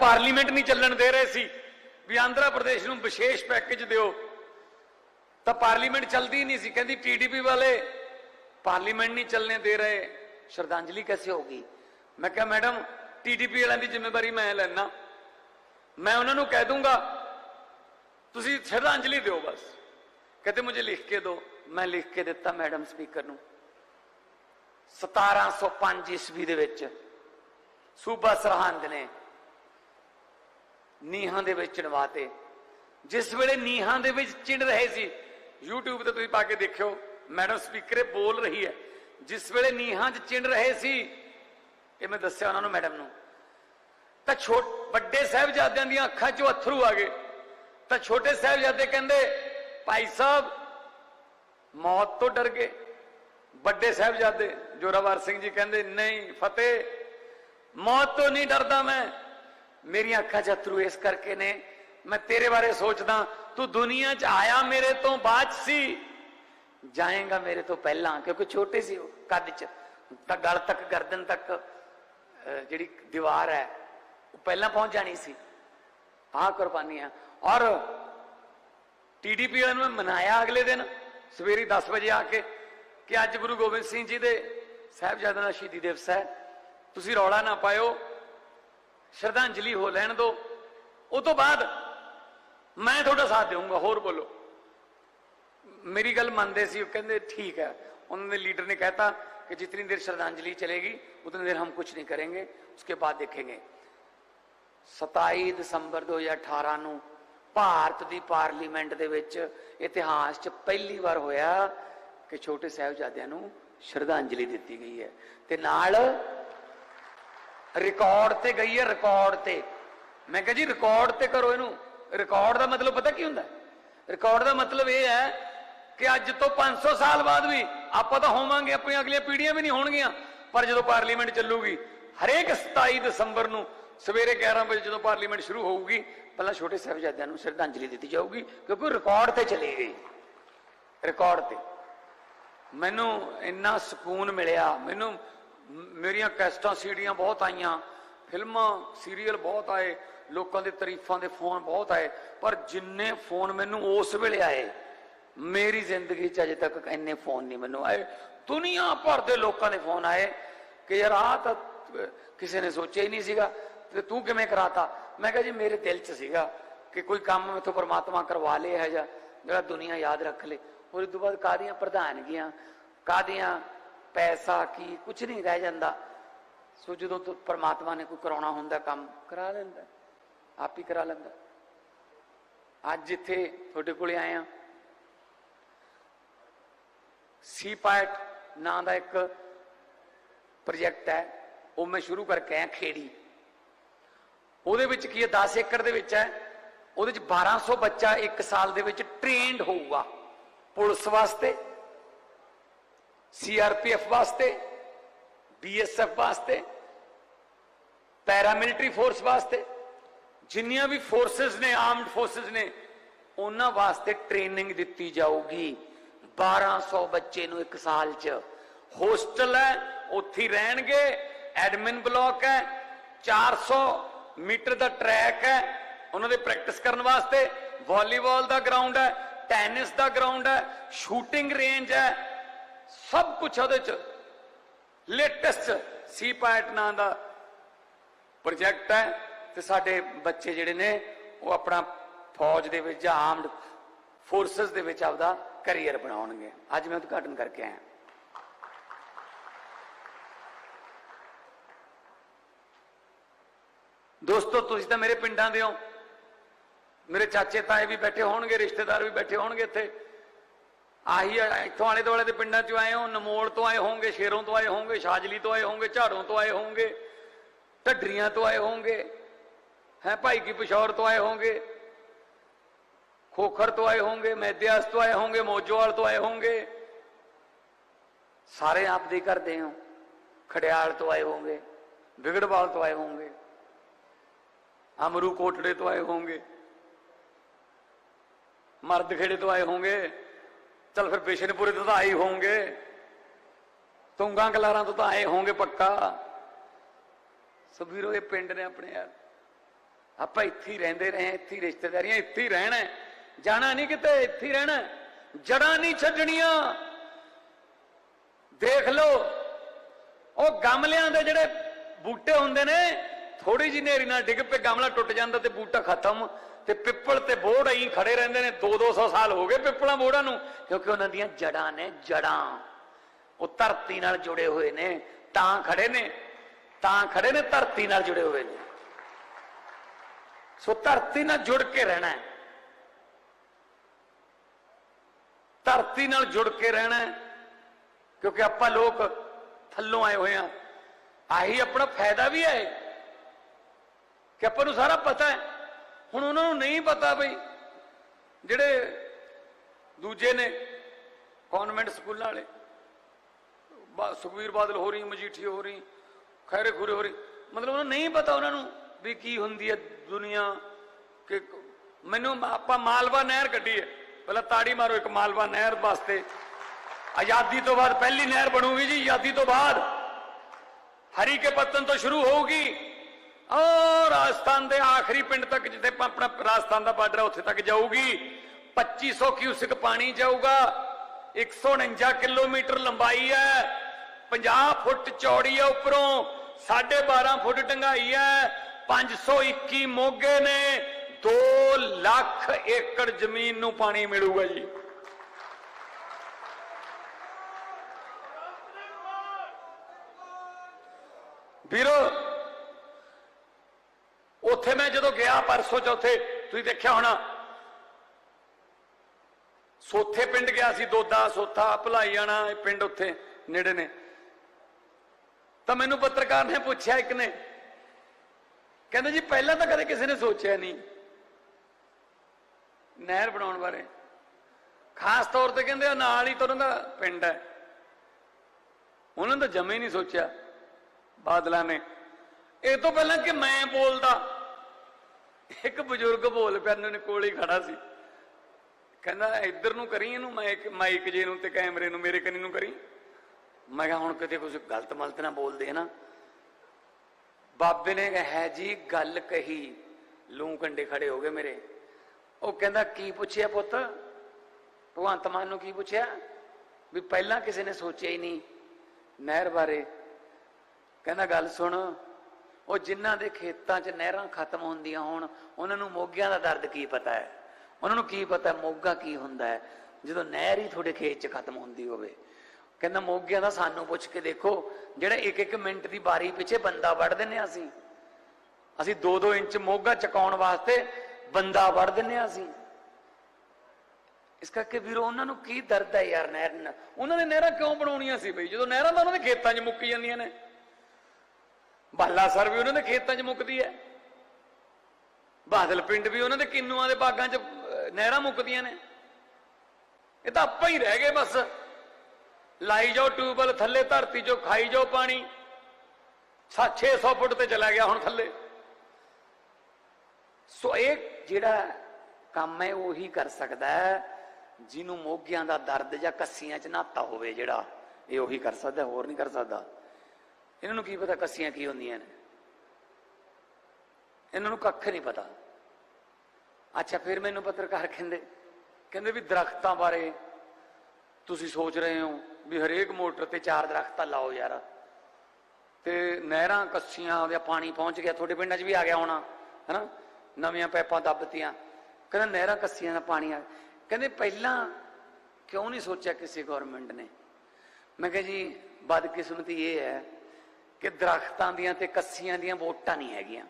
Parliament ਨਹੀਂ ਚੱਲਣ ਦੇ ਰਹੇ ਸੀ, ਵੀ ਆਂਧਰਾ ਪ੍ਰਦੇਸ਼ ਨੂੰ ਵਿਸ਼ੇਸ਼ ਪੈਕੇਜ ਦਿਓ। ਤਾਂ ਪਾਰਲੀਮੈਂਟ ਚੱਲਦੀ ਨਹੀਂ ਸੀ, ਕਹਿੰਦੀ ਟੀਡੀਪੀ ਵਾਲੇ ਪਾਰਲੀਮੈਂਟ ਨਹੀਂ ਚੱਲਣੇ ਦੇ ਰਹੇ। ਸ਼ਰਧਾਂਜਲੀ कैसे ਹੋਗੀ ਮੈਂ ਕਿਹਾ, ਮੈਡਮ ਟੀਡੀਪੀ ਵਾਲਿਆਂ ਦੀ ਜ਼ਿੰਮੇਵਾਰੀ ਮੈਂ ਲੈਣਾ ਮੈਂ ਉਹਨਾਂ ਨੂੰ ਕਹਿ ਦੂੰਗਾ, ਤੁਸੀਂ ਸ਼ਰਧਾਂਜਲੀ ਦਿਓ ਬਸ। ਕਹਿੰਦੇ ਮੁਝੇ ਲਿਖ ਕੇ ਦਿਓ। ਮੈਂ ਲਿਖ ਕੇ ਦਿੱਤਾ ਮੈਡਮ ਸਪੀਕਰ ਨੂੰ। 1705 ਈਸਵੀ ਦੇ ਵਿੱਚ ਸੂਬਾ ਸਰਹੰਦ ਨੇ ਨੀਹਾਂ ਦੇ ਵਿੱਚ ਚਿਣਵਾਤੇ। ਜਿਸ ਵੇਲੇ ਨੀਹਾਂ ਦੇ ਵਿੱਚ ਚਿਣ ਰਹੇ ਸੀ, YouTube ਤੇ ਤੁਸੀਂ ਪਾ ਕੇ ਦੇਖਿਓ ਮੈਡਮ ਸਪੀਕਰ ਬੋਲ ਰਹੀ ਹੈ। ਜਿਸ ਵੇਲੇ ਨੀਹਾਂ 'ਚ ਚਿਣ ਰਹੇ ਸੀ, ਇਹ ਮੈਂ ਦੱਸਿਆ ਉਹਨਾਂ ਨੂੰ ਮੈਡਮ ਨੂੰ, ਤਾਂ ਛੋਟ ਵੱਡੇ ਸਾਹਿਬਜ਼ਾਦਿਆਂ ਦੀਆਂ ਅੱਖਾਂ 'ਚੋਂ ਅਥਰੂ ਆ ਗਏ। ਤਾਂ ਛੋਟੇ ਸਾਹਿਬਜ਼ਾਦੇ ਕਹਿੰਦੇ, ਭਾਈ ਸਾਹਿਬ, ਮੌਤ ਤੋਂ ਡਰ ਗਏ। ਵੱਡੇ ਸਾਹਿਬਜ਼ਾਦੇ ਜੋਰਾਵਰ ਸਿੰਘ ਜੀ ਕਹਿੰਦੇ, ਨਹੀਂ, ਫਤਿਹ, ਮੌਤ ਤੋਂ ਨਹੀਂ ਡਰਦਾ ਮੈਂ। ਮੇਰੀਆਂ ਅੱਖਾਂ 'ਚ ਅਥਰੂ ਇਸ ਕਰਕੇ ਨੇ। ਮੈਂ ਤੇਰੇ ਬਾਰੇ ਸੋਚਦਾ, ਤੂੰ ਦੁਨੀਆ 'ਚ ਆਇਆ ਮੇਰੇ ਤੋਂ ਬਾਅਦ ਸੀ। ਜਾਏਗਾ ਮੇਰੇ ਤੋਂ ਪਹਿਲਾਂ, ਕਿਉਂਕਿ ਛੋਟੇ ਸੀ ਉਹ, ਕੱਦ 'ਚ। ਤਾਂ ਗਲ ਤੱਕ, ਗਰਦਨ ਤੱਕ ਜਿਹੜੀ ਦੀਵਾਰ ਹੈ, ਉਹ ਪਹਿਲਾਂ ਪਹੁੰਚ ਜਾਣੀ ਸੀ। ਆਹ ਕੁਰਬਾਨੀਆਂ ਔਰ ਟੀਡੀਪੀ ਵਾਲਿਆਂ ਨੂੰ ਮੈਂ ਮਨਾਇਆ ਅਗਲੇ ਦਿਨ, ਸਵੇਰੇ 10 ਵਜੇ ਆ ਕੇ, ਕਿ ਅੱਜ ਗੁਰੂ ਗੋਬਿੰਦ ਸਿੰਘ ਜੀ ਦੇ ਸਾਹਿਬਜ਼ਾਦਿਆਂ ਦਾ ਸ਼ਹੀਦੀ ਦਿਵਸ ਹੈ। ਤੁਸੀਂ ਰੌਲਾ ਨਾ ਪਾਇਓ। ਸ਼ਰਧਾਂਜਲੀ ਹੋ ਲੈਣ ਦਿਓ ਉਹ ਤੋਂ ਬਾਅਦ ਮੈਂ ਤੁਹਾਡਾ ਸਾਥ ਦੇਵਾਂਗਾ ਹੋਰ ਬੋਲੋ ਮੇਰੀ ਗੱਲ ਮੰਨਦੇ ਸੀ ਉਹ ਕਹਿੰਦੇ ਠੀਕ ਹੈ ਉਹਨਾਂ ਦੇ ਲੀਡਰ ਨੇ ਕਹਿਤਾ कि जितनी देर श्रद्धांजलि चलेगी उतनी देर हम कुछ नहीं करेंगे उसके बाद देखेंगे 27 ਦਸੰਬਰ 2018 ਨੂੰ ਭਾਰਤ ਦੀ ਪਾਰਲੀਮੈਂਟ ਦੇ ਵਿੱਚ ਇਤਿਹਾਸ 'ਚ ਪਹਿਲੀ ਵਾਰ ਹੋਇਆ ਕਿ ਛੋਟੇ ਸਾਹਿਬਜ਼ਾਦਿਆਂ ਨੂੰ ਸ਼ਰਧਾਂਜਲੀ ਦਿੱਤੀ ਗਈ ਹੈ ਤੇ ਨਾਲ ਰਿਕਾਰਡ ਤੇ ਗਈ ਹੈ ਰਿਕਾਰਡ ਤੇ। ਮੈਂ ਕਿਹਾ ਜੀ ਰਿਕਾਰਡ ਤੇ ਕਰੋ ਇਹਨੂੰ। ਰਿਕਾਰਡ ਦਾ ਮਤਲਬ ਪਤਾ ਕੀ ਹੁੰਦਾ? ਰਿਕਾਰਡ ਦਾ ਮਤਲਬ ਇਹ ਹੈ ਕਿ ਅੱਜ ਤੋਂ 500 ਸਾਲ ਬਾਅਦ ਵੀ ਆਪਾਂ ਤਾਂ ਹੋਵਾਂਗੇ, ਆਪਣੀਆਂ ਅਗਲੀਆਂ ਪੀੜ੍ਹੀਆਂ ਵੀ ਨਹੀਂ ਹੋਣਗੀਆਂ। ਪਰ ਜਦੋਂ ਪਾਰਲੀਮੈਂਟ ਚੱਲੂਗੀ, ਹਰੇਕ 27 ਦਸੰਬਰ ਨੂੰ ਸਵੇਰੇ 11 ਵਜੇ ਜਦੋਂ ਪਾਰਲੀਮੈਂਟ ਸ਼ੁਰੂ ਹੋਊਗੀ, ਪਹਿਲਾਂ ਛੋਟੇ ਸਾਹਿਬਜ਼ਾਦਿਆਂ ਨੂੰ ਸ਼ਰਧਾਂਜਲੀ ਦਿੱਤੀ ਜਾਊਗੀ, ਕਿਉਂਕਿ ਰਿਕਾਰਡ ਤੇ ਚਲੀ ਗਈ ਰਿਕਾਰਡ ਤੇ। ਮੈਨੂੰ ਇੰਨਾ ਸਕੂਨ ਮਿਲਿਆ, ਮੈਨੂੰ ਮੇਰੀਆਂ ਕੈਸਟਾਂ, ਸੀਡੀਆਂ ਬਹੁਤ ਆਈਆਂ, ਫਿਲਮਾਂ, ਸੀਰੀਅਲ ਬਹੁਤ ਆਏ, ਲੋਕਾਂ ਦੇ ਤਾਰੀਫਾਂ ਦੇ ਫੋਨ ਬਹੁਤ ਆਏ, ਪਰ ਜਿੰਨੇ ਫੋਨ ਮੈਨੂੰ ਉਸ ਵੇਲੇ ਆਏ, ਮੇਰੀ ਜ਼ਿੰਦਗੀ 'ਚ ਅਜੇ ਤੱਕ ਇੰਨੇ ਫੋਨ ਨਹੀਂ ਮੈਨੂੰ ਆਏ। ਦੁਨੀਆ ਭਰ ਦੇ ਲੋਕਾਂ ਦੇ ਫੋਨ ਆਏ ਕਿ ਯਾਰ ਆਹ ਤਾਂ ਕਿਸੇ ਨੇ ਸੋਚਿਆ ਹੀ ਨਹੀਂ ਸੀਗਾ, ਤੇ ਤੂੰ ਕਿਵੇਂ ਕਰਾਤਾ? ਮੈਂ ਕਿਹਾ ਜੀ, ਮੇਰੇ ਦਿਲ 'ਚ ਸੀਗਾ ਕਿ ਕੋਈ ਕੰਮ ਮੇਥੋਂ ਪ੍ਰਮਾਤਮਾ ਕਰਵਾ ਲੇ ਹੈ ਜਾਂ ਜਿਹੜਾ ਦੁਨੀਆ ਯਾਦ ਰੱਖ ਲੇ। ਔਰ ਇਸ ਤੋਂ ਬਾਅਦ ਕਾਦੀਆਂ ਪ੍ਰਧਾਨਗੀਆਂ ਕਾਦੀਆਂ ਪੈਸਾ ਕੀ ਕੁਝ ਨਹੀਂ ਰਹਿ ਜਾਂਦਾ। ਸੋ ਜਦੋਂ ਪਰਮਾਤਮਾ ਨੇ ਕੋਈ ਕਰਾਉਣਾ ਹੁੰਦਾ ਕੰਮ, ਕਰਾ ਲੈਂਦਾ। ਆਪ ਹੀ ਕਰਾ ਲੈਂਦਾ। ਅੱਜ ਇੱਥੇ ਤੁਹਾਡੇ ਕੋਲੇ ਆਏ ਆ। ਸੀ ਪਾਇਟ ਨਾਂ ਦਾ ਇੱਕ ਪ੍ਰੋਜੈਕਟ ਹੈ, ਉਹ ਮੈਂ ਸ਼ੁਰੂ ਕਰਕੇ ਆਇਆ ਖੇੜੀ। ਉਹਦੇ ਵਿੱਚ ਕੀ ਹੈ 10 ਏਕੜ ਦੇ ਵਿੱਚ ਹੈ, ਉਹਦੇ ਵਿੱਚ 1200 ਬੱਚਾ ਇੱਕ ਸਾਲ ਦੇ ਵਿੱਚ ਟ੍ਰੇਨਡ ਹੋਊਗਾ। ਪੁਲਿਸ ਵਾਸਤੇ ਸੀਆਰਪੀਐਫ ਵਾਸਤੇ ਬੀਐਸਐਫ ਵਾਸਤੇ ਪੈਰਾਮਿਲਟਰੀ ਫੋਰਸ ਵਾਸਤੇ, ਜਿੰਨੀਆਂ ਵੀ ਫੋਰਸਸ ਨੇ ਆਰਮਡ ਫੋਰਸਸ ਨੇ, ਉਹਨਾਂ ਵਾਸਤੇ ਟ੍ਰੇਨਿੰਗ ਦਿੱਤੀ ਜਾਊਗੀ। 1200 ਬੱਚੇ ਨੂੰ ਇੱਕ ਸਾਲ 'ਚ। ਹੋਸਟਲ ਹੈ, ਉੱਥੇ ਰਹਿਣਗੇ। ਐਡਮਿਨ ਬਲਾਕ ਹੈ 400 ਮੀਟਰ ਦਾ ਟਰੈਕ ਹੈ, ਉਹਨਾਂ ਦੇ ਪ੍ਰੈਕਟਿਸ ਕਰਨ ਵਾਸਤੇ। ਵਾਲੀਬਾਲ ਦਾ ਗਰਾਊਂਡ ਹੈ ਟੈਨਿਸ ਦਾ ਗਰਾਊਂਡ ਹੈ ਸ਼ੂਟਿੰਗ ਰੇਂਜ ਹੈ ਸਭ ਕੁਝ ਉਹਦੇ 'ਚ। ਲੇਟੈਸਟ ਸੀ ਪਾਇਟ ਨਾਂ ਦਾ ਪ੍ਰੋਜੈਕਟ ਹੈ ਤੇ ਸਾਡੇ ਬੱਚੇ ਜਿਹੜੇ ਨੇ, ਉਹ ਆਪਣਾ ਫੌਜ ਦੇ ਵਿੱਚ ਜਾਂ ਆਰਮਡ ਫੋਰਸਸ ਦੇ ਵਿੱਚ ਆਪਦਾ ਕੈਰੀਅਰ ਬਣਾਉਣਗੇ। ਅੱਜ ਮੈਂ ਉਦਘਾਟਨ ਕਰਕੇ ਆਇਆ। ਦੋਸਤੋ, ਤੁਸੀਂ ਤਾਂ ਮੇਰੇ ਪਿੰਡਾਂ ਦੇ ਹੋ। ਮੇਰੇ ਚਾਚੇ ਤਾਏ ਵੀ ਬੈਠੇ ਹੋਣਗੇ, ਰਿਸ਼ਤੇਦਾਰ ਵੀ ਬੈਠੇ ਹੋਣਗੇ ਇੱਥੇ। ਆਹੀ ਇੱਥੋਂ ਆਲੇ ਦੁਆਲੇ ਦੇ ਪਿੰਡਾਂ ਚ ਆਏ ਹੋ ਨਮੋੜ ਤੋਂ ਆਏ ਹੋਵੋਗੇ ਸ਼ੇਰੋਂ ਤੋਂ ਆਏ ਹੋਵੋਗੇ ਸ਼ਾਜਲੀ ਤੋਂ ਆਏ ਹੋਵੋਗੇ ਝਾੜੋਂ ਤੋਂ ਆਏ ਹੋਵੋਗੇ ਢੱਡਰੀਆਂ ਤੋਂ ਆਏ ਹੋਵੋਗੇ ਹੈ ਭਾਈ ਕੀ ਪਿਸ਼ੌਰ ਤੋਂ ਆਏ ਹੋਵੋਗੇ ਖੋਖਰ ਤੋਂ ਆਏ ਹੋਵੋਗੇ ਮੈਦਿਆਸ ਤੋਂ ਆਏ ਹੋਵੋਗੇ ਮੋਜੋਵਾਲ ਤੋਂ ਆਏ ਹੋਵੋਗੇ ਸਾਰੇ ਆਪ ਦੇ ਕਰਦੇ ਹੋ ਖੜਿਆਲ ਤੋਂ ਆਏ ਹੋਵੋਗੇ ਵਿਗੜਵਾਲ ਤੋਂ ਆਏ ਹੋਵੋਗੇ ਅਮਰੂ ਕੋਟੜੇ ਤੋਂ ਆਏ ਹੋਵੋਗੇ ਮਰਦ ਖੇੜੇ ਤੋਂ ਆਏ ਹੋਵੋਗੇ ਚਲ ਫਿਰ ਬਿਸ਼ਨਪੁਰੇ ਤੋਂ ਤਾਂ ਆਏ ਹੀ ਹੋਵੋਗੇ। ਤੁੰਗਾ ਕਲਾਰਾਂ ਤੋਂ ਤਾਂ ਆਏ ਹੋਵੋਗੇ ਪੱਕਾ। ਸੋ ਵੀਰੋ ਇਹ ਪਿੰਡ ਨੇ ਆਪਣੇ ਯਾਰ ਆਪਾਂ ਇੱਥੇ ਹੀ ਰਹਿੰਦੇ ਰਹੇ ਇੱਥੇ ਹੀ ਰਿਸ਼ਤੇਦਾਰੀਆਂ, ਇੱਥੇ ਹੀ ਰਹਿਣਾ ਜਾਣਾ ਨਹੀਂ ਕਿਤੇ, ਇੱਥੇ ਹੀ ਰਹਿਣਾ ਹੈ। ਜੜਾਂ ਨਹੀਂ ਛੱਡਣੀਆਂ। ਦੇਖ ਲਓ, ਉਹ ਗਮਲਿਆਂ ਦੇ ਜਿਹੜੇ ਬੂਟੇ ਹੁੰਦੇ ਨੇ ਥੋੜੀ ਜਿਹੀ ਨੇਰੀ ਨਾਲ ਡਿੱਗ ਪਏ, ਗਮਲਾ ਟੁੱਟ ਜਾਂਦਾ ਤੇ ਬੂਟਾ ਖਤਮ। ਤੇ ਪਿੱਪਲ ਤੇ ਬੋੜ ਐਂ ਖੜੇ ਰਹਿੰਦੇ ਨੇ 2-200 ਸਾਲ ਹੋ ਗਏ ਪਿੱਪਲਾਂ ਬੋੜਾਂ ਨੂੰ, ਕਿਉਂਕਿ ਉਹਨਾਂ ਦੀਆਂ ਜੜਾਂ ਨੇ ਜੜਾਂ। ਉਹ ਧਰਤੀ ਨਾਲ ਜੁੜੇ ਹੋਏ ਨੇ, ਤਾਂ ਖੜੇ ਨੇ, ਤਾਂ ਖੜੇ ਨੇ, ਧਰਤੀ ਨਾਲ ਜੁੜੇ ਹੋਏ ਨੇ। ਸੋ ਧਰਤੀ ਨਾਲ ਜੁੜ ਕੇ ਰਹਿਣਾ ਹੈ। ਧਰਤੀ ਨਾਲ ਜੁੜ ਕੇ ਰਹਿਣਾ ਹੈ, ਕਿਉਂਕਿ ਆਪਾਂ ਲੋਕ ਥੱਲੋਂ ਆਏ ਹੋਏ ਆ ਆਹੀ ਆਪਣਾ ਫਾਇਦਾ ਵੀ ਹੈ, ਕਿ ਆਪਾਂ ਨੂੰ ਸਾਰਾ ਪਤਾ ਹੈ। ਹੁਣ ਉਹਨਾਂ ਨੂੰ ਨਹੀਂ ਪਤਾ ਬਈ ਜਿਹੜੇ ਦੂਜੇ ਨੇ ਕਨਵੈਂਟ ਸਕੂਲਾਂ ਵਾਲੇ, ਬਾ- ਸੁਖਬੀਰ ਬਾਦਲ ਹੋ ਰਹੀ ਮਜੀਠੀ ਹੋ ਰਹੀ, ਖੈਰੇ ਖੁਰੇ ਹੋ ਰਹੀ, ਮਤਲਬ ਉਹਨਾਂ ਨੂੰ ਨਹੀਂ ਪਤਾ ਉਹਨਾਂ ਨੂੰ ਵੀ ਕੀ ਹੁੰਦੀ ਹੈ ਦੁਨੀਆ ਕਿ ਮੈਨੂੰ ਆਪਾਂ ਮਾਲਵਾ ਨਹਿਰ ਕੱਢੀ ਹੈ। ਪਹਿਲਾਂ ਤਾੜੀ ਮਾਰੋ ਇੱਕ ਮਾਲਵਾ ਨਹਿਰ ਵਾਸਤੇ ਆਜ਼ਾਦੀ ਤੋਂ ਬਾਅਦ ਪਹਿਲੀ ਨਹਿਰ ਬਣੂਗੀ ਜੀ, ਆਜ਼ਾਦੀ ਤੋਂ ਬਾਅਦ। ਹਰੀ ਕੇ ਪੱਤਨ ਤੋਂ ਸ਼ੁਰੂ ਹੋਊਗੀ। ਰਾਜਸਥਾਨ ਦੇ ਆਖਰੀ ਪਿੰਡ ਤੱਕ, ਜਿੱਥੇ ਆਪਣਾ ਰਾਜਸਥਾਨ ਦਾ ਬਾਰਡਰ ਉੱਥੇ ਤੱਕ ਜਾਊਗੀ। 2500 ਕਿਊਸਿਕ ਪਾਣੀ ਜਾਊਗਾ। 149 ਕਿਲੋਮੀਟਰ ਲੰਬਾਈ ਹੈ। 50 ਫੁੱਟ ਚੌੜੀ ਹੈ ਉੱਪਰੋਂ। 12.5 ਫੁੱਟ ਡੰਗਾਈ ਹੈ। 521 ਮੋਗੇ ਨੇ। 2 ਲੱਖ ਏਕੜ ਜ਼ਮੀਨ ਨੂੰ ਪਾਣੀ ਮਿਲੂਗਾ ਜੀ। ਵੀਰੋ ਉੱਥੇ ਮੈਂ ਜਦੋਂ ਗਿਆ ਪਰਸੋਂ ਚੌਥੇ, ਤੁਸੀਂ ਦੇਖਿਆ ਹੋਣਾ, ਸੋਥੇ ਪਿੰਡ ਗਿਆ ਸੀ, ਦੋਦਾ ਸੋਥਾ, ਭਲਾਈ ਜਾਣਾ ਇਹ ਪਿੰਡ ਉੱਥੇ ਨੇੜੇ ਨੇ। ਤਾਂ ਮੈਨੂੰ ਪੱਤਰਕਾਰ ਨੇ ਪੁੱਛਿਆ ਇੱਕ ਨੇ, ਕਹਿੰਦੇ ਜੀ ਪਹਿਲਾਂ ਤਾਂ ਕਦੇ ਕਿਸੇ ਨੇ ਸੋਚਿਆ ਨਹੀਂ ਨਹਿਰ ਬਣਾਉਣ ਬਾਰੇ। ਖਾਸ ਤੌਰ ਤੇ ਕਹਿੰਦੇ ਨਾਲ ਹੀ ਤਾਂ ਉਹਨਾਂ ਦਾ ਪਿੰਡ ਹੈ। ਉਹਨਾਂ ਦਾ ਤਾਂ ਜਮੇ ਨਹੀਂ ਸੋਚਿਆ, ਬਾਦਲਾਂ ਨੇ। ਇਹ ਤੋਂ ਪਹਿਲਾਂ ਕਿ ਮੈਂ ਬੋਲਦਾ। ਇੱਕ ਬਜ਼ੁਰਗ ਬੋਲ ਪਿਆ ਨੇ ਕੋਲ ਹੀ ਖੜਾ ਸੀ। ਕਹਿੰਦਾ, ਇੱਧਰ ਨੂੰ ਕਰੀ ਇਹਨੂੰ? ਮਾਈਕ ਮਾਈਕ ਜੇ ਨੂੰ ਤੇ ਕੈਮਰੇ ਨੂੰ, ਮੇਰੇ ਕੰਨੀ ਨੂੰ ਕਰੀ? ਮੈਂ ਕਿਹਾ, ਹੁਣ ਕਿਤੇ ਕੁਝ ਗਲਤ ਮਲਤ ਨਾ ਬੋਲਦੇ ਨਾ ਬਾਬੇ ਨੇ ਕਿਹਾ ਹੈ ਜੀ ਗੱਲ ਕਹੀ। ਲੂੰ ਕੰਡੇ ਖੜੇ ਹੋ ਗਏ ਮੇਰੇ। ਉਹ ਕਹਿੰਦਾ, ਕੀ ਪੁੱਛਿਆ ਪੁੱਤ? ਭਗਵੰਤ ਮਾਨ ਨੂੰ ਕੀ ਪੁੱਛਿਆ? ਵੀ ਪਹਿਲਾਂ ਕਿਸੇ ਨੇ ਸੋਚਿਆ ਹੀ ਨਹੀਂ ਨਹਿਰ ਬਾਰੇ। ਕਹਿੰਦਾ, ਗੱਲ ਸੁਣ। ਉਹ ਜਿਨ੍ਹਾਂ ਦੇ ਖੇਤਾਂ 'ਚ ਨਹਿਰਾਂ ਖਤਮ ਹੁੰਦੀਆਂ ਹੋਣ, ਉਹਨਾਂ ਨੂੰ ਮੋਗਿਆਂ ਦਾ ਦਰਦ ਕੀ ਪਤਾ ਹੈ? ਉਹਨਾਂ ਨੂੰ ਕੀ ਪਤਾ ਮੋਗਾ ਕੀ ਹੁੰਦਾ ਹੈ? ਜਦੋਂ ਨਹਿਰ ਹੀ ਤੁਹਾਡੇ ਖੇਤ 'ਚ ਖਤਮ ਹੁੰਦੀ ਹੋਵੇ। ਕਹਿੰਦਾ ਮੋਗਿਆਂ ਦਾ ਸਾਨੂੰ ਪੁੱਛ ਕੇ ਦੇਖੋ, ਜਿਹੜਾ ਇੱਕ ਇੱਕ ਮਿੰਟ ਦੀ ਬਾਰੀ ਪਿੱਛੇ ਬੰਦਾ ਵੜ ਦਿੰਨੇ ਆ ਅਸੀਂ। ਅਸੀਂ 2-2 ਇੰਚ ਮੋਗਾ ਚਕਾਉਣ ਵਾਸਤੇ ਬੰਦਾ ਵੜ ਦਿੰਨੇ ਆ ਅਸੀਂ। ਇਸ ਕਰਕੇ ਵੀਰੋ, ਉਹਨਾਂ ਨੂੰ ਕੀ ਦਰਦ ਹੈ ਯਾਰ ਨਹਿਰ ਨਾਲ ਉਹਨਾਂ ਨੇ ਨਹਿਰਾਂ ਕਿਉਂ ਬਣਾਉਣੀਆਂ ਸੀ ਬਈ? ਜਦੋਂ ਨਹਿਰਾਂ ਤਾਂ ਉਹਨਾਂ ਦੇ ਖੇਤਾਂ 'ਚ ਮੁੱਕੀ ਜਾਂਦੀਆਂ ਨੇ। ਬਾਲਾ ਸਰ ਵੀ ਉਹਨਾਂ ਦੇ ਖੇਤਾਂ 'ਚ ਮੁੱਕਦੀ ਹੈ। ਬਾਦਲ ਪਿੰਡ ਵੀ ਉਹਨਾਂ ਦੇ ਕਿੰਨੂਆਂ ਦੇ ਬਾਗਾਂ 'ਚ ਨਹਿਰਾਂ ਮੁੱਕਦੀਆਂ ਨੇ। ਇਹ ਤਾਂ ਆਪਾਂ ਹੀ ਰਹਿ ਗਏ ਬਸ। ਲਾਈ ਜਾਓ ਟਿਊਬਲ ਥੱਲੇ ਧਰਤੀ 'ਚੋਂ ਖਾਈ ਜਾਓ ਪਾਣੀ। 600 ਫੁੱਟ ਤੇ ਚਲਾ ਗਿਆ ਹੁਣ ਥੱਲੇ। ਸੋ ਇਹ ਜਿਹੜਾ ਕੰਮ ਹੈ ਉਹੀ ਕਰ ਸਕਦਾ ਜਿਹਨੂੰ ਮੋਗਿਆਂ ਦਾ ਦਰਦ ਜਾਂ ਕੱਸੀਆਂ 'ਚ ਨਾਤਾ ਹੋਵੇ ਜਿਹੜਾ, ਇਹ ਉਹੀ ਕਰ ਸਕਦਾ, ਹੋਰ ਨਹੀਂ ਕਰ ਸਕਦਾ। ਇਹਨਾਂ ਨੂੰ ਕੀ ਪਤਾ ਕੱਸੀਆਂ ਕੀ ਹੁੰਦੀਆਂ ਨੇ? ਇਹਨਾਂ ਨੂੰ ਕੱਖ ਨਹੀਂ ਪਤਾ। ਅੱਛਾ, ਫਿਰ ਮੈਨੂੰ ਪੱਤਰਕਾਰ ਕਹਿੰਦੇ ਕਹਿੰਦੇ ਵੀ ਦਰਖਤਾਂ ਬਾਰੇ ਤੁਸੀਂ ਸੋਚ ਰਹੇ ਹੋ ਵੀ ਹਰੇਕ ਮੋਟਰ ਤੇ ਚਾਰ ਦਰਖਤਾਂ ਲਾਓ ਯਾਰ। ਤੇ ਨਹਿਰਾਂ ਕੱਸੀਆਂ ਦਾ ਪਾਣੀ ਪਹੁੰਚ ਗਿਆ, ਤੁਹਾਡੇ ਪਿੰਡਾਂ 'ਚ ਵੀ ਆ ਗਿਆ ਹੋਣਾ, ਹੈਨਾ? ਨਵੀਆਂ ਪੈਪਾਂ ਦੱਬਤੀਆਂ। ਕਹਿੰਦਾ ਨਹਿਰਾਂ ਕੱਸੀਆਂ ਦਾ ਪਾਣੀ ਆ ਕਹਿੰਦੇ ਪਹਿਲਾਂ ਕਿਉਂ ਨਹੀਂ ਸੋਚਿਆ ਕਿਸੇ ਗਵਰਨਮੈਂਟ ਨੇ? ਮੈਂ ਕਿਹਾ ਜੀ, ਬਦਕਿਸਮਤੀ ਇਹ ਹੈ ਕਿ ਦਰਖਤਾਂ ਦੀਆਂ ਤੇ ਕੱਸੀਆਂ ਦੀਆਂ ਵੋਟਾਂ ਨਹੀਂ ਹੈਗੀਆਂ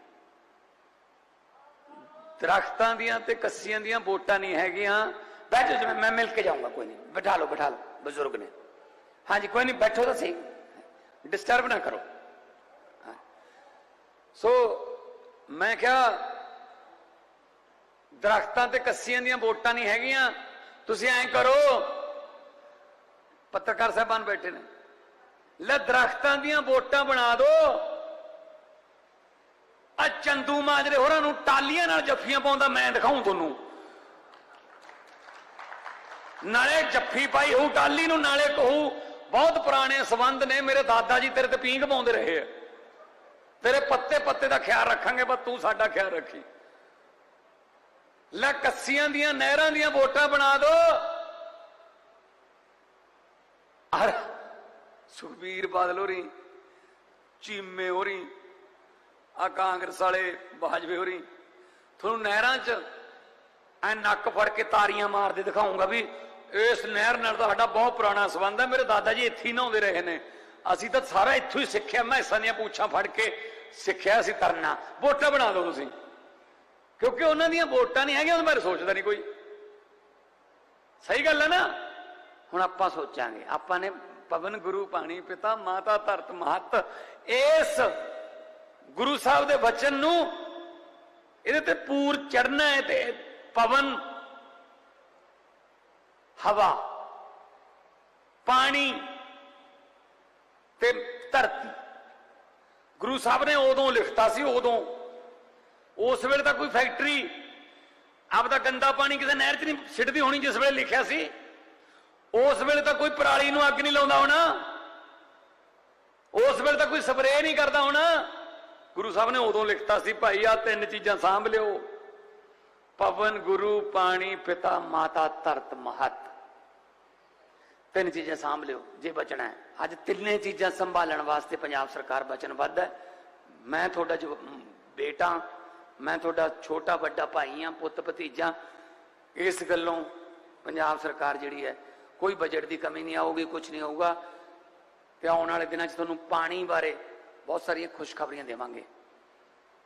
ਦਰਖਤਾਂ ਦੀਆਂ ਤੇ ਕੱਸੀਆਂ ਦੀਆਂ ਵੋਟਾਂ ਨਹੀਂ ਹੈਗੀਆਂ ਬੈਠੋ ਜੀ ਮੈਂ ਮਿਲ ਕੇ ਜਾਊਂਗਾ ਕੋਈ ਨਹੀਂ ਬਿਠਾ ਲਓ ਬਿਠਾ ਲਓ ਬਜ਼ੁਰਗ ਨੇ ਹਾਂਜੀ ਕੋਈ ਨਹੀਂ ਬੈਠੋ ਤਾਂ ਸਹੀ ਡਿਸਟਰਬ ਨਾ ਕਰੋ ਹਾਂ। ਸੋ ਮੈਂ ਕਿਹਾ ਦਰਖਤਾਂ ਤੇ ਕੱਸੀਆਂ ਦੀਆਂ ਵੋਟਾਂ ਨਹੀਂ ਹੈਗੀਆਂ ਤੁਸੀਂ ਐਂ ਕਰੋ ਪੱਤਰਕਾਰ ਸਾਹਿਬਾਨ ਬੈਠੇ ਨੇ ਲੈ ਦਰਖਤਾਂ ਦੀਆਂ ਵੋਟਾਂ ਬਣਾ ਦਿਓ ਆ ਚੰਦੂ ਮਾਜਰੇ ਹੋਰਾਂ ਨੂੰ ਟਾਲੀਆਂ ਨਾਲ ਜੱਫੀਆਂ ਪਾਉਂਦਾ ਮੈਂ ਦਿਖਾਉਂ ਤੁਹਾਨੂੰ। ਨਾਲੇ ਜੱਫੀ ਪਾਈ ਹੋਊ, ਟਾਲੀ ਨੂੰ ਨਾਲੇ ਕਹੂ, ਬਹੁਤ ਪੁਰਾਣੇ ਸਬੰਧ ਨੇ, ਮੇਰੇ ਦਾਦਾ ਜੀ ਤੇਰੇ ਤੇ ਪੀਂਘ ਪਾਉਂਦੇ ਰਹੇ ਆ। ਤੇਰੇ ਪੱਤੇ ਪੱਤੇ ਦਾ ਖਿਆਲ ਰੱਖਾਂਗੇ ਪਰ ਤੂੰ ਸਾਡਾ ਖਿਆਲ ਰੱਖੀ। ਲੈ ਕੱਸੀਆਂ ਦੀਆਂ, ਨਹਿਰਾਂ ਦੀਆਂ ਵੋਟਾਂ ਬਣਾ ਦੋ। ਅਰ ਸੁਖਬੀਰ ਬਾਦਲ ਹੋਰੀ, ਚੀਮੇ ਹੋਰੀ, ਆ ਕਾਂਗਰਸ ਵਾਲੇ ਬਾਜਵੇ ਹੋਰੀ, ਤੁਹਾਨੂੰ ਨਹਿਰਾਂ 'ਚ ਐ ਨੱਕ ਫੜ ਕੇ ਤਾਰੀਆਂ ਮਾਰਦੇ ਦਿਖਾਉਂਗਾ ਵੀ ਇਸ ਨਹਿਰ ਨਾਲ ਤਾਂ ਸਾਡਾ ਬਹੁਤ ਪੁਰਾਣਾ ਸੰਬੰਧ ਹੈ, ਮੇਰੇ ਦਾਦਾ ਜੀ ਇੱਥੇ ਹੀ ਨਹਾਉਂਦੇ ਰਹੇ ਨੇ। ਅਸੀਂ ਤਾਂ ਸਾਰਾ ਇੱਥੋਂ ਹੀ ਸਿੱਖਿਆ ਮੈਸਾਂ ਦੀਆਂ ਪੂਛਾਂ ਫੜ ਕੇ ਸਿੱਖਿਆ ਸੀ ਤਰਨਾ ਵੋਟਾਂ ਬਣਾ ਦਿਓ ਤੁਸੀਂ। ਕਿਉਂਕਿ ਉਹਨਾਂ ਦੀਆਂ ਵੋਟਾਂ ਨਹੀਂ ਹੈਗੀਆਂ, ਉਹਦੇ ਬਾਰੇ ਸੋਚਦਾ ਨਹੀਂ ਕੋਈ। ਸਹੀ ਗੱਲ ਹੈ ਨਾ? ਹੁਣ ਆਪਾਂ ਸੋਚਾਂਗੇ, ਆਪਾਂ ਨੇ ਪਵਨ ਗੁਰੂ ਪਾਣੀ ਪਿਤਾ, ਮਾਤਾ ਧਰਤ ਮਹਤ। ਇਸ ਗੁਰੂ ਸਾਹਿਬ ਦੇ ਵਚਨ ਨੂੰ ਇਹਦੇ ਤੇ ਪੂਰ ਚੜਨਾ ਹੈ ਤੇ ਪਵਨ ਹਵਾ, ਪਾਣੀ ਤੇ ਧਰਤੀ। ਗੁਰੂ ਸਾਹਿਬ ਨੇ ਉਦੋਂ ਲਿਖਤਾ ਸੀ, ਉਦੋਂ। ਉਸ ਵੇਲੇ ਤਾਂ ਕੋਈ ਫੈਕਟਰੀ, ਆਪਦਾ ਗੰਦਾ ਪਾਣੀ ਕਿਸੇ ਨਹਿਰ 'ਚ ਨਹੀਂ ਸਿੱਟਦੀ ਹੋਣੀ ਜਿਸ ਵੇਲੇ ਲਿਖਿਆ ਸੀ। ਉਸ ਵੇਲੇ ਤਾਂ ਕੋਈ ਪਰਾਲੀ ਨੂੰ ਅੱਗ ਨਹੀਂ ਲਾਉਂਦਾ ਹੋਣਾ। ਉਸ ਵੇਲੇ ਤਾਂ ਕੋਈ ਸਪਰੇਅ ਨਹੀਂ ਕਰਦਾ ਹੋਣਾ। ਗੁਰੂ ਸਾਹਿਬ ਨੇ ਉਦੋਂ ਲਿਖਤਾ ਸੀ, ਭਾਈ ਆ ਤਿੰਨ ਚੀਜ਼ਾਂ ਸਾਂਭ ਲਿਓ। ਪਵਨ, ਗੁਰੂ, ਪਾਣੀ, ਪਿਤਾ, ਮਾਤਾ, ਧਰਤ, ਮਹਤ। ਤਿੰਨ ਚੀਜ਼ਾਂ ਸਾਂਭ ਲਿਓ, ਜੇ ਬਚਣਾ ਹੈ। ਅੱਜ ਤਿੰਨੇ ਚੀਜ਼ਾਂ ਸੰਭਾਲਣ ਵਾਸਤੇ ਪੰਜਾਬ ਸਰਕਾਰ ਵਚਨਬੱਧ ਹੈ। ਮੈਂ ਤੁਹਾਡਾ ਜੋ ਬੇਟਾ, ਮੈਂ ਤੁਹਾਡਾ ਛੋਟਾ ਵੱਡਾ ਭਾਈ ਆ ਪੁੱਤ ਭਤੀਜਾ, ਇਸ ਗੱਲੋਂ ਪੰਜਾਬ ਸਰਕਾਰ ਜਿਹੜੀ ਹੈ ਕੋਈ ਬਜਟ ਦੀ ਕਮੀ ਨਹੀਂ ਆਊਗੀ ਕੁਝ ਨਹੀਂ ਹੋਊਗਾ। ਤੇ ਆਉਣ ਵਾਲੇ ਦਿਨਾਂ 'ਚ ਤੁਹਾਨੂੰ ਪਾਣੀ ਬਾਰੇ ਬਹੁਤ ਸਾਰੀਆਂ ਖੁਸ਼ਖਬਰੀਆਂ ਦੇਵਾਂਗੇ।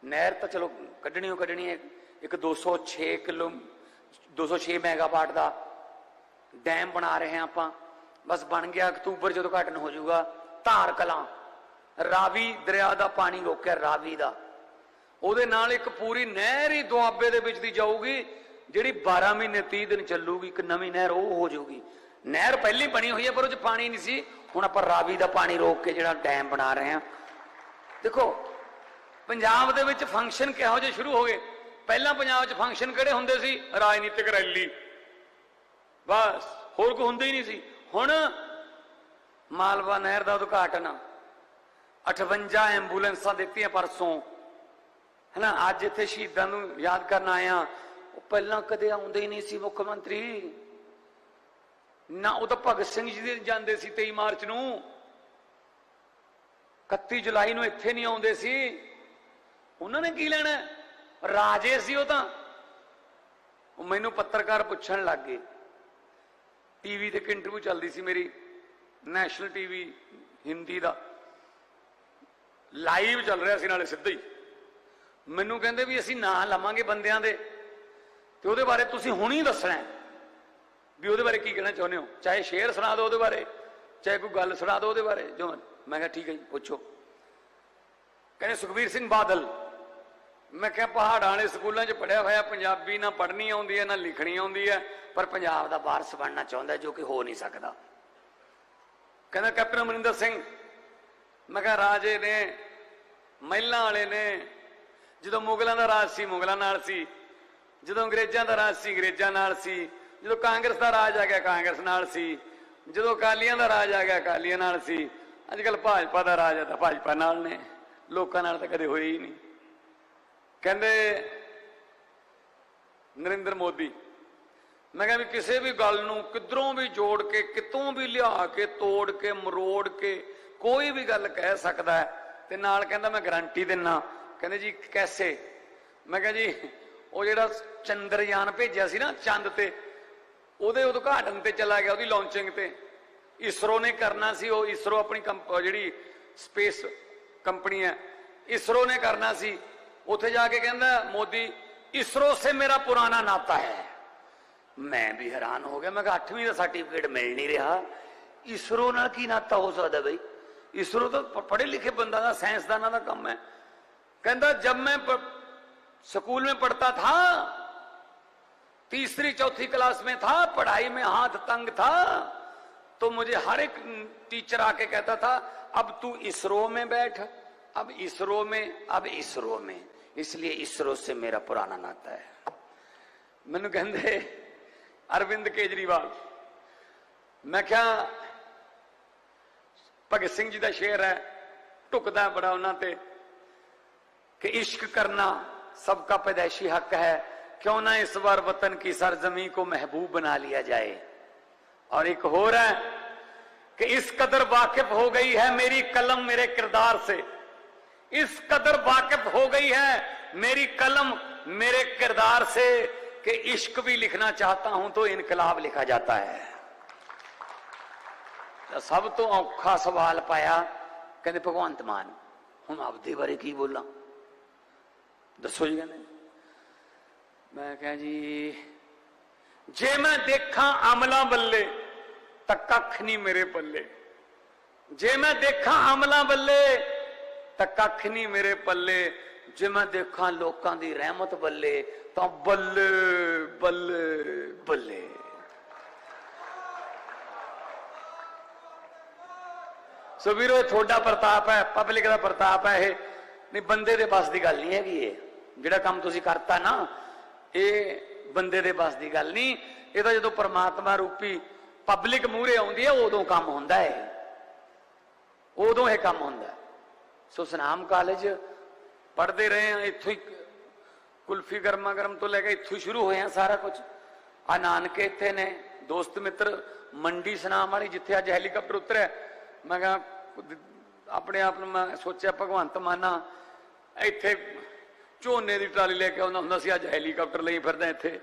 ਨਹਿਰ ਤਾਂ ਚਲੋ ਕੱਢਣੀ ਓ ਕੱਢਣੀ ਹੈ, ਇੱਕ 206 ਕਿਲੋ 206 ਮੈਗਾਵਾਟ ਦਾ ਡੈਮ ਬਣਾ ਰਹੇ ਹਾਂ ਆਪਾਂ। ਬਸ ਬਣ ਗਿਆ ਅਕਤੂਬਰ ਜਦੋਂ ਘਟਨ ਹੋ ਜਾਊਗਾ, ਧਾਰ ਕਲਾਂ। ਰਾਵੀ ਦਰਿਆ ਦਾ ਪਾਣੀ ਰੋਕਿਆ ਰਾਵੀ ਦਾ। ਉਹਦੇ ਨਾਲ ਇੱਕ ਪੂਰੀ ਨਹਿਰ ਹੀ ਦੁਆਬੇ ਦੇ ਵਿੱਚ ਦੀ ਜਾਊਗੀ, ਜਿਹੜੀ 12 ਮਹੀਨੇ 30 ਦਿਨ ਚੱਲੂਗੀ, ਇੱਕ ਨਵੀਂ ਨਹਿਰ ਉਹ ਹੋ ਜਾਊਗੀ। ਨਹਿਰ ਪਹਿਲੀ ਬਣੀ ਹੋਈ ਹੈ, ਪਰ ਉਹ 'ਚ ਪਾਣੀ ਨਹੀਂ ਸੀ। ਹੁਣ ਆਪਾਂ ਰਾਵੀ ਦਾ ਪਾਣੀ ਰੋਕ ਕੇ ਜਿਹੜਾ ਡੈਮ ਬਣਾ ਰਹੇ ਹਾਂ। ਦੇਖੋ, ਪੰਜਾਬ ਦੇ ਵਿੱਚ ਫੰਕਸ਼ਨ ਕਿਹੋ ਜਿਹੇ ਸ਼ੁਰੂ ਹੋ ਗਏ? ਪਹਿਲਾਂ ਪੰਜਾਬ 'ਚ ਫੰਕਸ਼ਨ ਕਿਹੜੇ ਹੁੰਦੇ ਸੀ? ਰਾਜਨੀਤਿਕ ਰੈਲੀ। ਬਸ, ਹੋਰ ਕੋਈ ਹੁੰਦਾ ਹੀ ਨਹੀਂ ਸੀ। ਹੁਣ ਮਾਲਵਾ ਨਹਿਰ ਦਾ ਉਦਘਾਟਨ 58 ਐਂਬੂਲੈਂਸਾਂ ਦਿੱਤੀਆਂ ਪਰਸੋਂ। ਹਨਾ, ਅੱਜ ਇੱਥੇ ਸ਼ਹੀਦਾਂ ਨੂੰ ਯਾਦ ਕਰਨ ਆਇਆ ਉਹ ਪਹਿਲਾਂ ਕਦੇ ਆਉਂਦੇ ਹੀ ਨਹੀਂ ਸੀ ਮੁੱਖ ਮੰਤਰੀ। ਨਾ ਉਹ ਤਾਂ ਭਗਤ ਸਿੰਘ ਜੀ ਦੇ ਜਾਂਦੇ ਸੀ 23 ਮਾਰਚ ਨੂੰ। 31 ਜੁਲਾਈ ਨੂੰ ਇੱਥੇ ਨਹੀਂ ਆਉਂਦੇ ਸੀ। ਉਹਨਾਂ ਨੇ ਕੀ ਲੈਣਾ? ਰਾਜੇ ਸੀ ਉਹ ਤਾਂ। ਉਹ ਮੈਨੂੰ ਪੱਤਰਕਾਰ ਪੁੱਛਣ ਲੱਗ ਗਏ। ਟੀਵੀ ਤੇ ਇੱਕ ਇੰਟਰਵਿਊ ਚੱਲਦੀ ਸੀ ਮੇਰੀ ਨੈਸ਼ਨਲ ਟੀਵੀ ਹਿੰਦੀ ਦਾ। ਲਾਈਵ ਚੱਲ ਰਿਹਾ ਸੀ ਨਾਲੇ ਸਿੱਧਾ ਹੀ। ਮੈਨੂੰ ਕਹਿੰਦੇ ਵੀ ਅਸੀਂ ਨਾਂ ਲਵਾਂਗੇ ਬੰਦਿਆਂ ਦੇ। ਤੇ ਉਹਦੇ ਬਾਰੇ ਤੁਸੀਂ ਹੁਣ ਹੀ ਦੱਸਣਾ ਹੈ। ਵੀ ਉਹਦੇ ਬਾਰੇ ਕੀ ਕਹਿਣਾ ਚਾਹੁੰਦੇ ਹੋ? ਚਾਹੇ ਸ਼ੇਰ ਸੁਣਾ ਦਿਓ ਉਹਦੇ ਬਾਰੇ, ਚਾਹੇ ਕੋਈ ਗੱਲ ਸੁਣਾ ਦਿਓ ਉਹਦੇ ਬਾਰੇ। ਜੋ ਮੈਂ ਕਿਹਾ ਠੀਕ ਹੈ ਜੀ, ਪੁੱਛੋ। ਕਹਿੰਦੇ ਸੁਖਬੀਰ ਸਿੰਘ ਬਾਦਲ, ਮੈਂ ਕਿਹਾ ਪਹਾੜਾਂ ਵਾਲੇ ਸਕੂਲਾਂ 'ਚ ਪੜਿਆ ਹੋਇਆ, ਪੰਜਾਬੀ ਨਾ ਪੜ੍ਹਨੀ ਆਉਂਦੀ ਹੈ, ਨਾ ਲਿਖਣੀ ਆਉਂਦੀ ਹੈ, ਪਰ ਪੰਜਾਬ ਦਾ ਵਾਰਸ ਬਣਨਾ ਚਾਹੁੰਦਾ ਜੋ ਕਿ ਹੋ ਨਹੀਂ ਸਕਦਾ। ਕਹਿੰਦਾ ਕੈਪਟਨ ਅਮਰਿੰਦਰ ਸਿੰਘ, ਮੈਂ ਕਿਹਾ ਰਾਜੇ ਨੇ, ਮਹਿਲਾਂ ਵਾਲੇ ਨੇ, ਜਦੋਂ ਮੁਗਲਾਂ ਦਾ ਰਾਜ ਸੀ, ਮੁਗਲਾਂ ਨਾਲ ਸੀ, ਜਦੋਂ ਅੰਗਰੇਜ਼ਾਂ ਦਾ ਰਾਜ ਸੀ, ਅੰਗਰੇਜ਼ਾਂ ਨਾਲ ਸੀ ਜਦੋਂ ਕਾਂਗਰਸ ਦਾ ਰਾਜ ਆ ਗਿਆ, ਕਾਂਗਰਸ ਨਾਲ ਸੀ। ਜਦੋਂ ਅਕਾਲੀਆਂ ਦਾ ਰਾਜ ਆ ਗਿਆ, ਅਕਾਲੀਆਂ ਨਾਲ ਸੀ। ਅੱਜ ਕੱਲ ਭਾਜਪਾ ਦਾ ਰਾਜ ਆ ਤਾਂ ਭਾਜਪਾ ਨਾਲ ਨੇ। ਲੋਕਾਂ ਨਾਲ ਤਾਂ ਕਦੇ ਹੋਇਆ ਹੀ ਨਹੀਂ। ਕਹਿੰਦੇ, ਨਰਿੰਦਰ ਮੋਦੀ, ਮੈਂ ਕਿਹਾ ਵੀ ਕਿਸੇ ਵੀ ਗੱਲ ਨੂੰ ਕਿਧਰੋਂ ਵੀ ਜੋੜ ਕੇ, ਕਿਤੋਂ ਵੀ ਲਿਆ ਕੇ, ਤੋੜ ਕੇ, ਮਰੋੜ ਕੇ ਕੋਈ ਵੀ ਗੱਲ ਕਹਿ ਸਕਦਾ ਹੈ ਤੇ ਨਾਲ ਕਹਿੰਦਾ ਮੈਂ ਗਾਰੰਟੀ ਦਿੰਨਾ। ਕਹਿੰਦੇ ਜੀ ਕੈਸੇ? ਮੈਂ ਕਿਹਾ ਜੀ, ਉਹ ਜਿਹੜਾ ਚੰਦਰਯਾਨ ਭੇਜਿਆ ਸੀ ਨਾ ਚੰਦ ਤੇ ਉਹਦੇ ਉਦਘਾਟਨ ਤੇ ਚਲਾ ਗਿਆ ਉਹਦੀ ਲਾਂਚਿੰਗ ਤੇ ਇਸਰੋ ਨੇ ਕਰਨਾ ਸੀ ਉਹ ਇਸਰੋ ਆਪਣੀ ਜਿਹੜੀ ਸਪੇਸ ਕੰਪਨੀ ਹੈ ਇਸਰੋ ਨੇ ਕਰਨਾ ਸੀ ਉੱਥੇ ਜਾ ਕੇ ਕਹਿੰਦਾ ਮੋਦੀ ਇਸਰੋ ਸੇ ਮੇਰਾ ਪੁਰਾਣਾ ਨਾਤਾ ਹੈ ਮੈਂ ਵੀ ਹੈਰਾਨ ਹੋ ਗਿਆ ਮੈਂ ਕਿਹਾ 8ਵੀਂ ਦਾ ਸਰਟੀਫਿਕੇਟ ਮਿਲ ਨਹੀਂ ਰਿਹਾ ਇਸਰੋ ਨਾਲ ਕੀ ਨਾਤਾ ਹੋ ਸਕਦਾ ਬਈ ਇਸਰੋ ਤਾਂ ਪੜ੍ਹੇ ਲਿਖੇ ਬੰਦਾ ਦਾ ਸਾਇੰਸਦਾਨਾਂ ਦਾ ਕੰਮ ਹੈ ਕਹਿੰਦਾ ਜਦ ਮੈਂ ਸਕੂਲ में पढ़ता था तीसरी चौथी क्लास में था पढ़ाई में हाथ तंग था तो मुझे हर एक टीचर आके कहता था अब तू इसरो में बैठ अब इसरो में अब इसरो में इसलिए इसरो से मेरा पुराना नाता है ਮੈਨੂੰ ਕਹਿੰਦੇ ਅਰਵਿੰਦ ਕੇਜਰੀਵਾਲ ਮੈਂ ਕਿਹਾ ਭਗਤ ਸਿੰਘ ਜੀ ਦਾ ਸ਼ੇਰ ਹੈ ਢੁਕਦਾ ਬੜਾ ਉਹਨਾਂ ਤੇ ਕਿ ਇਸ਼ਕ ਕਰਨਾ सबका पैदाइशी हक है क्यों ना इस बार वतन की सरजमी को महबूब बना लिया जाए? और एक हो रहा है कि इस कदर वाकिफ हो गई है मेरी कलम मेरे किरदार से। इस कदर वाकिफ हो गई है मेरी कलम मेरे किरदार से कि इश्क भी लिखना चाहता हूँ तो इनकलाब लिखा जाता है। तो सब तो औखा सवाल पाया कहते भगवंत मान हूँ आप दे बारे की बोला? दसो जी कहने ਮੈਂ ਕਿਹਾ ਜੀ, ਜੇ ਮੈਂ ਦੇਖਾਂ ਅਮਲਾਂ ਬੱਲੇ, ਤਾਂ ਕੱਖ ਨਹੀਂ ਮੇਰੇ ਪੱਲੇ। ਜੇ ਮੈਂ ਦੇਖਾਂ ਅਮਲਾਂ ਬੱਲੇ, ਤਾਂ ਕੱਖ ਨਹੀਂ ਮੇਰੇ ਪੱਲੇ। ਜੇ ਮੈਂ ਦੇਖਾਂ ਲੋਕਾਂ ਦੀ ਰਹਿਮਤ ਬੱਲੇ, ਤਾਂ ਬੱਲੇ ਬੱਲੇ ਬੱਲੇ। ਸੋ ਵੀਰੋ, ਇਹ ਤੁਹਾਡਾ ਪ੍ਰਤਾਪ ਹੈ, ਪਬਲਿਕ ਦਾ ਪ੍ਰਤਾਪ ਹੈ ਇਹ। ਨਹੀਂ, ਬੰਦੇ ਦੇ ਬਸ ਦੀ ਗੱਲ ਨਹੀਂ ਹੈਗੀ ਇਹ। ਜਿਹੜਾ ਕੰਮ ਤੁਸੀਂ ਕਰਤਾ ਨਾ ਇਹ ਬੰਦੇ ਦੇ ਬਸ ਦੀ ਗੱਲ ਨਹੀਂ। ਇਹ ਤਾਂ ਜਦੋਂ ਪਰਮਾਤਮਾ ਰੂਪੀ ਪਬਲਿਕ ਮੂਹਰੇ ਆਉਂਦੀ ਹੈ, ਉਦੋਂ ਕੰਮ ਹੁੰਦਾ ਹੈ ਉਦੋਂ ਇਹ ਕੰਮ ਹੁੰਦਾ ਸੋ ਸਨਾਮ ਕਾਲਜ ਪੜ੍ਹਦੇ ਰਹੇ ਆ ਇੱਥੋਂ ਹੀ ਕੁਲਫੀ ਗਰਮਾ ਗਰਮ ਤੋਂ ਲੈ ਕੇ ਇੱਥੋਂ ਸ਼ੁਰੂ ਹੋਇਆ ਸਾਰਾ ਕੁਝ। ਆ ਨਾਨਕੇ ਇੱਥੇ ਨੇ, ਦੋਸਤ ਮਿੱਤਰ ਮੰਡੀ ਸਨਾਮ ਵਾਲੀ, ਜਿੱਥੇ ਅੱਜ ਹੈਲੀਕਾਪਟਰ ਉਤਰਿਆ। ਮੈਂ ਕਿਹਾ ਆਪਣੇ ਆਪ ਨੂੰ ਮੈਂ ਸੋਚਿਆ, ਭਗਵੰਤ ਮਾਨਾ ਇੱਥੇ ਝੋਨੇ ਦੀ ਟਰਾਲੀ ਲੈ ਕੇ ਆਉਂਦਾ ਹੁੰਦਾ ਸੀ, ਅੱਜ ਹੈਲੀਕਾਪਟਰ ਲਈ ਫਿਰਦਾ ਇੱਥੇ।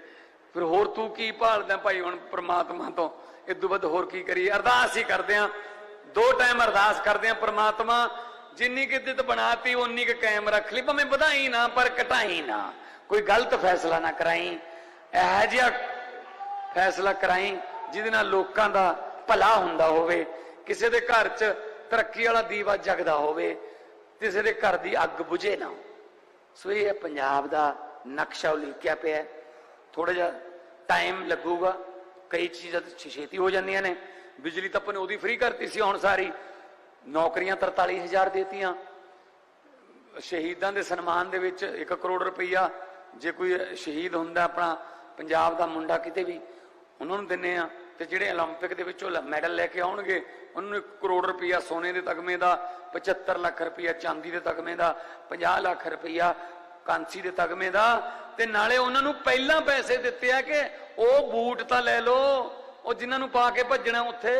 ਫਿਰ ਹੋਰ ਤੂੰ ਕੀ ਭਾਲਦਾ ਭਾਈ ਹੁਣ ਪ੍ਰਮਾਤਮਾ ਤੋਂ? ਇਦੋਂ ਵੱਧ ਹੋਰ ਕੀ ਕਰੀਏ? ਅਰਦਾਸ ਹੀ ਕਰਦੇ ਆ। ਦੋ ਟਾਈਮ ਅਰਦਾਸ ਕਰਦੇ ਆ, ਪ੍ਰਮਾਤਮਾ, ਜਿੰਨੀ ਕਿ ਦਿੱਤ ਬਣਾਤੀ ਉਨੀ ਕੁ ਕਾਇਮ ਰੱਖ ਲਈ। ਭਾਵੇਂ ਵਧਾਈ ਨਾ, ਪਰ ਘਟਾਈ ਨਾ। ਕੋਈ ਗਲਤ ਫੈਸਲਾ ਨਾ ਕਰਾਈ। ਇਹ ਜਿਹਾ ਫੈਸਲਾ ਕਰਾਈ, ਜਿਹਦੇ ਨਾਲ ਲੋਕਾਂ ਦਾ ਭਲਾ ਹੁੰਦਾ ਹੋਵੇ। ਕਿਸੇ ਦੇ ਘਰ 'ਚ ਤਰੱਕੀ ਵਾਲਾ ਦੀਵਾ ਜਗਦਾ ਹੋਵੇ। ਕਿਸੇ ਦੇ ਘਰ ਦੀ ਅੱਗ ਬੁਝੇ ਨਾ ਸੋ ਇਹ ਪੰਜਾਬ ਦਾ ਨਕਸ਼ਾ ਉਲੀਕਿਆ ਪਿਆ ਥੋੜਾ ਜਿਹਾ ਟਾਈਮ ਲੱਗੂਗਾ। ਕਈ ਚੀਜ਼ਾਂ ਛੇਤੀ ਹੋ ਜਾਂਦੀਆਂ ਨੇ। ਬਿਜਲੀ ਤਾਂ ਆਪਾਂ ਨੇ ਉਹਦੀ ਫ੍ਰੀ ਕਰਤੀ ਸੀ ਹੁਣ ਸਾਰੀ। ਨੌਕਰੀਆਂ 43000 ਦੇਤੀਆਂ। ਸ਼ਹੀਦਾਂ ਦੇ ਸਨਮਾਨ ਦੇ ਵਿੱਚ 1 ਕਰੋੜ ਰੁਪਈਆ ਜੇ ਕੋਈ ਸ਼ਹੀਦ ਹੁੰਦਾ ਆਪਣਾ ਪੰਜਾਬ ਦਾ ਮੁੰਡਾ ਕਿਤੇ ਵੀ, ਉਹਨਾਂ ਨੂੰ ਦਿੰਨੇ ਆ। ਤੇ ਜਿਹੜੇ 올림픽 ਦੇ ਵਿੱਚੋਂ ਮੈਡਲ ਲੈ ਕੇ ਆਉਣਗੇ ਉਹਨਾਂ ਨੂੰ 1 ਕਰੋੜ ਰੁਪਈਆ ਸੋਨੇ ਦੇ ਤਗਮੇ ਦਾ 75 ਲੱਖ ਰੁਪਈਆ ਚਾਂਦੀ ਦੇ ਤਗਮੇ ਦਾ 50 ਲੱਖ ਰੁਪਈਆ ਕਾਂਸੀ ਦੇ ਤਗਮੇ ਦਾ ਤੇ ਨਾਲੇ ਉਹਨਾਂ ਨੂੰ ਪਹਿਲਾਂ ਪੈਸੇ ਦਿੱਤੇ ਆ ਕਿ ਉਹ ਬੂਟ ਤਾਂ ਲੈ ਲਓ ਉਹ ਜਿਨ੍ਹਾਂ ਨੂੰ ਪਾ ਕੇ ਭੱਜਣਾ ਉੱਥੇ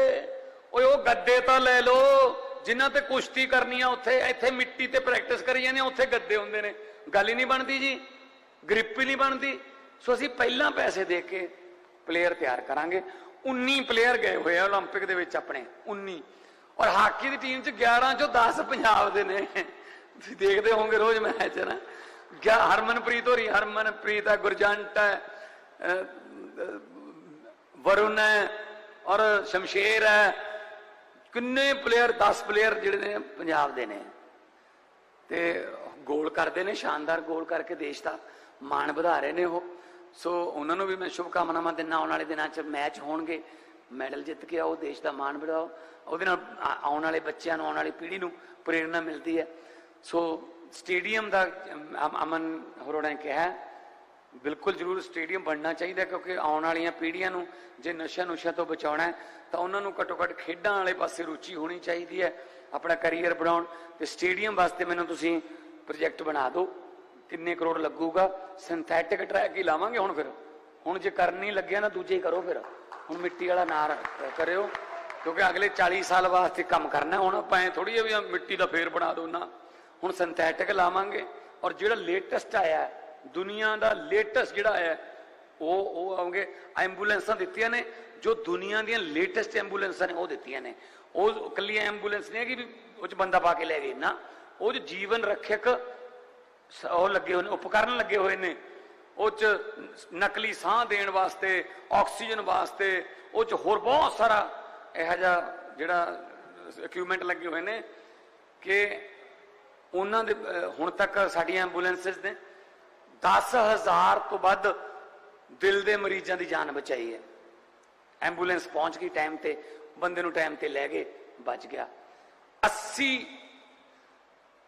ਓਏ ਉਹ ਗੱਦੇ ਤਾਂ ਲੈ ਲਓ ਜਿਨ੍ਹਾਂ ਤੇ ਕੁਸ਼ਤੀ ਕਰਨੀ ਆ ਉੱਥੇ ਇੱਥੇ ਮਿੱਟੀ ਤੇ ਪ੍ਰੈਕਟਿਸ ਕਰੀ ਜਾਂਦੇ ਆ ਉੱਥੇ ਗੱਦੇ ਹੁੰਦੇ ਨੇ ਗੱਲ ਹੀ ਨਹੀਂ ਬਣਦੀ ਜੀ ਗ੍ਰਿਪ ਹੀ ਨਹੀਂ ਬਣਦੀ ਸੋ ਅਸੀਂ ਪਹਿਲਾਂ ਪੈਸੇ ਦੇ ਕੇ ਪਲੇਅਰ ਤਿਆਰ ਕਰਾਂਗੇ 19 ਪਲੇਅਰ ਗਏ ਹੋਏ ਆ 올림픽 ਦੇ ਵਿੱਚ ਆਪਣੇ 19 ਔਰ ਹਾਕੀ ਦੀ ਟੀਮ ਚ 11 ਚੋਂ 10 ਪੰਜਾਬ ਦੇ ਨੇ ਤੁਸੀਂ ਦੇਖਦੇ ਹੋਵੋਗੇ ਰੋਜ਼ ਮੈਚ ਨਾ ਗਿਆ ਹਰਮਨਪ੍ਰੀਤ ਹੋਰੀ ਹਰਮਨਪ੍ਰੀਤ ਹੈ ਗੁਰਜੰਟ ਹੈ ਅਹ, ਅਹ, ਵਰੁਣ ਹੈ ਔਰ ਸ਼ਮਸ਼ੇਰ ਹੈ ਕਿੰਨੇ ਪਲੇਅਰ 10 ਪਲੇਅਰ ਜਿਹੜੇ ਨੇ ਪੰਜਾਬ ਦੇ ਨੇ ਤੇ ਗੋਲ ਕਰਦੇ ਨੇ ਸ਼ਾਨਦਾਰ ਗੋਲ ਕਰਕੇ ਦੇਸ਼ ਦਾ ਮਾਣ ਵਧਾ ਰਹੇ ਨੇ ਉਹ ਸੋ ਉਹਨਾਂ ਨੂੰ ਵੀ ਮੈਂ ਸ਼ੁਭ ਕਾਮਨਾਵਾਂ ਦਿੰਦਾ, ਆਉਣ ਵਾਲੇ ਦਿਨਾਂ 'ਚ ਮੈਚ ਹੋਣਗੇ। ਮੈਡਲ ਜਿੱਤ ਕੇ ਆਓ, ਦੇਸ਼ ਦਾ ਮਾਣ ਵਧਾਓ। ਉਹਦੇ ਨਾਲ ਆਉਣ ਵਾਲੇ ਬੱਚਿਆਂ ਨੂੰ, ਆਉਣ ਵਾਲੀ ਪੀੜ੍ਹੀ ਨੂੰ ਪ੍ਰੇਰਣਾ ਮਿਲਦੀ ਹੈ। ਸੋ ਸਟੇਡੀਅਮ ਦਾ ਅਮਨ ਹੋਰਾਂ ਨੇ ਕਿਹਾ ਬਿਲਕੁਲ ਜ਼ਰੂਰ ਸਟੇਡੀਅਮ ਬਣਨਾ ਚਾਹੀਦਾ ਕਿਉਂਕਿ ਆਉਣ ਵਾਲੀਆਂ ਪੀੜ੍ਹੀਆਂ ਨੂੰ ਜੇ ਨਸ਼ਾ ਨੁਸ਼ਾ ਤੋਂ ਬਚਾਉਣਾ ਹੈ, ਤਾਂ ਉਹਨਾਂ ਨੂੰ ਘੱਟੋ ਘੱਟ ਖੇਡਾਂ ਵਾਲੇ ਪਾਸੇ ਰੁਚੀ ਹੋਣੀ ਚਾਹੀਦੀ ਹੈ, ਆਪਣਾ ਕੈਰੀਅਰ ਬਣਾਉਣ। ਤੇ ਸਟੇਡੀਅਮ ਵਾਸਤੇ ਮੈਨੂੰ ਤੁਸੀਂ ਪ੍ਰੋਜੈਕਟ ਬਣਾ ਦਿਓ। ਕਿੰਨੇ ਕਰੋੜ ਲੱਗੂਗਾ? ਸਿੰਥੈਟਿਕ ਟਰੈਕ ਹੀ ਲਾਵਾਂਗੇ ਹੁਣ ਫਿਰ। ਹੁਣ ਜੇ ਕਰਨ ਲੱਗਿਆ ਨਾ ਦੂਜੇ ਹੀ ਕਰੋ ਫਿਰ। ਹੁਣ ਮਿੱਟੀ ਵਾਲਾ ਨਾ ਕਰਿਓ। ਕਿਉਂਕਿ ਅਗਲੇ 40 ਸਾਲ ਵਾਸਤੇ ਕੰਮ ਕਰਨਾ ਹੁਣ ਆਪਾਂ ਐ ਥੋੜੀ ਜਿਹੀ ਮਿੱਟੀ ਦਾ ਫੇਰ ਬਣਾ ਦੋ ਨਾ। ਹੁਣ ਸਿੰਥੈਟਿਕ ਲਾਵਾਂਗੇ। ਔਰ ਜਿਹੜਾ ਲੇਟੈਸਟ ਆਇਆ ਹੈ, ਦੁਨੀਆ ਦਾ ਲੇਟੈਸਟ ਜਿਹੜਾ ਆਇਆ ਉਹ ਉਹ ਆਉਂਗੇ। ਐਂਬੂਲੈਂਸਾਂ ਦਿੱਤੀਆਂ ਨੇ। ਜੋ ਦੁਨੀਆ ਦੀਆਂ ਲੇਟੈਸਟ ਐਂਬੂਲੈਂਸਾਂ ਨੇ ਉਹ ਦਿੱਤੀਆਂ ਨੇ। ਉਹ ਇਕੱਲੀ ਐਂਬੂਲੈਂਸ ਨਹੀਂ ਹੈਗੀ ਵੀ ਉਹ ਚ ਬੰਦਾ ਪਾ ਕੇ ਲੈ ਗਏ। ਨਾ। ਉਹ 'ਚ ਜੀਵਨ ਰੱਖਿਅਕ ਉਹ ਲੱਗੇ ਹੋਏ ਨੇ, ਉਪਕਰਨ ਲੱਗੇ ਹੋਏ ਨੇ। ਉਹ ਚ ਨਕਲੀ ਸਾਹ ਦੇਣ ਵਾਸਤੇ, ਆਕਸੀਜਨ ਵਾਸਤੇ, ਉਹ ਚ ਹੋਰ ਬਹੁਤ ਸਾਰਾ ਇਹੋ ਜਿਹਾ ਜਿਹੜਾ ਇਕਵਿਪਮੈਂਟ ਲੱਗੇ ਹੋਏ ਨੇ ਕਿ ਉਹਨਾਂ ਦੇ ਹੁਣ ਤੱਕ ਸਾਡੀਆਂ ਐਂਬੂਲੈਂਸਸ ਨੇ 10000 ਤੋਂ ਵੱਧ ਦਿਲ ਦੇ ਮਰੀਜ਼ਾਂ ਦੀ ਜਾਨ ਬਚਾਈ ਹੈ। ਐਂਬੂਲੈਂਸ ਪਹੁੰਚ ਗਈ ਟਾਈਮ ਤੇ, ਬੰਦੇ ਨੂੰ ਟਾਈਮ ਤੇ ਲੈ ਗਏ ਬਚ ਗਿਆ। 80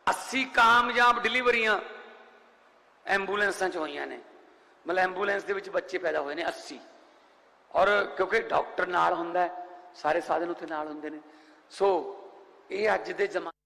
80 ਕਾਮਯਾਬ ਡਿਲੀਵਰੀਆਂ ਐਂਬੂਲੈਂਸਾਂ ਚ ਹੋਈਆਂ ਨੇ। ਮਤਲਬ ਐਂਬੂਲੈਂਸ ਦੇ ਵਿੱਚ ਬੱਚੇ ਪੈਦਾ ਹੋਏ ਨੇ 80 ਔਰ ਕਿਉਂਕਿ ਡਾਕਟਰ ਨਾਲ ਹੁੰਦਾ ਸਾਰੇ ਸਾਧਨ ਉੱਥੇ ਨਾਲ ਹੁੰਦੇ ਨੇ। ਸੋ ਇਹ ਅੱਜ ਦੇ ਜ਼ਮਾਨੇ